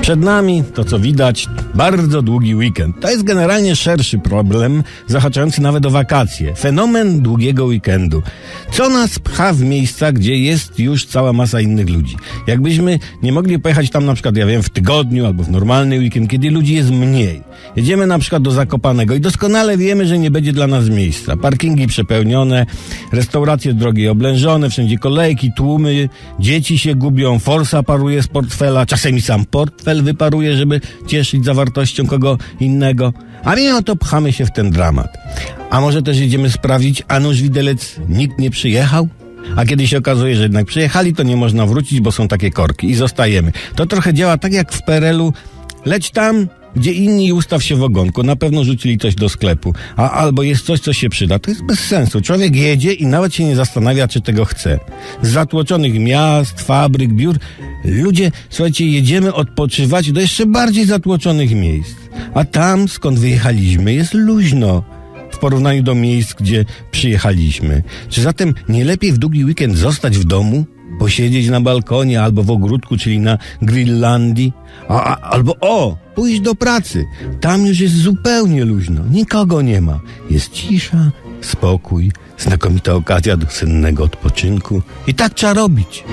Przed nami, to co widać, bardzo długi weekend. To jest generalnie szerszy problem, zahaczający nawet o wakacje. Fenomen długiego weekendu. Co nas pcha w miejsca, gdzie jest już cała masa innych ludzi? Jakbyśmy nie mogli pojechać tam na przykład, ja wiem, w tygodniu albo w normalny weekend, kiedy ludzi jest mniej. Jedziemy na przykład do Zakopanego i doskonale wiemy, że nie będzie dla nas miejsca. Parkingi przepełnione, restauracje drogie oblężone, wszędzie kolejki, tłumy, dzieci się gubią, forsa paruje z portfela, czasem i sam portfel wyparuje, żeby cieszyć zawartością kogo innego. A mimo to pchamy się w ten dramat. A może też jedziemy sprawdzić, a nuż widelec nikt nie przyjechał? A kiedy się okazuje, że jednak przyjechali, to nie można wrócić, bo są takie korki i zostajemy. To trochę działa tak jak w PRL-u. Leć tam, gdzie inni ustaw się w ogonku. Na pewno rzucili coś do sklepu. A albo jest coś, co się przyda. To jest bez sensu. Człowiek jedzie i nawet się nie zastanawia, czy tego chce. Z zatłoczonych miast, fabryk, biur. Ludzie, słuchajcie, jedziemy odpoczywać do jeszcze bardziej zatłoczonych miejsc. A tam, skąd wyjechaliśmy, jest luźno w porównaniu do miejsc, gdzie przyjechaliśmy. Czy zatem nie lepiej w długi weekend zostać w domu? Posiedzieć na balkonie albo w ogródku, czyli na Grillandii? A, a, albo o, pójść do pracy. Tam już jest zupełnie luźno. Nikogo nie ma. Jest cisza, spokój, znakomita okazja do sennego odpoczynku. I tak trzeba robić.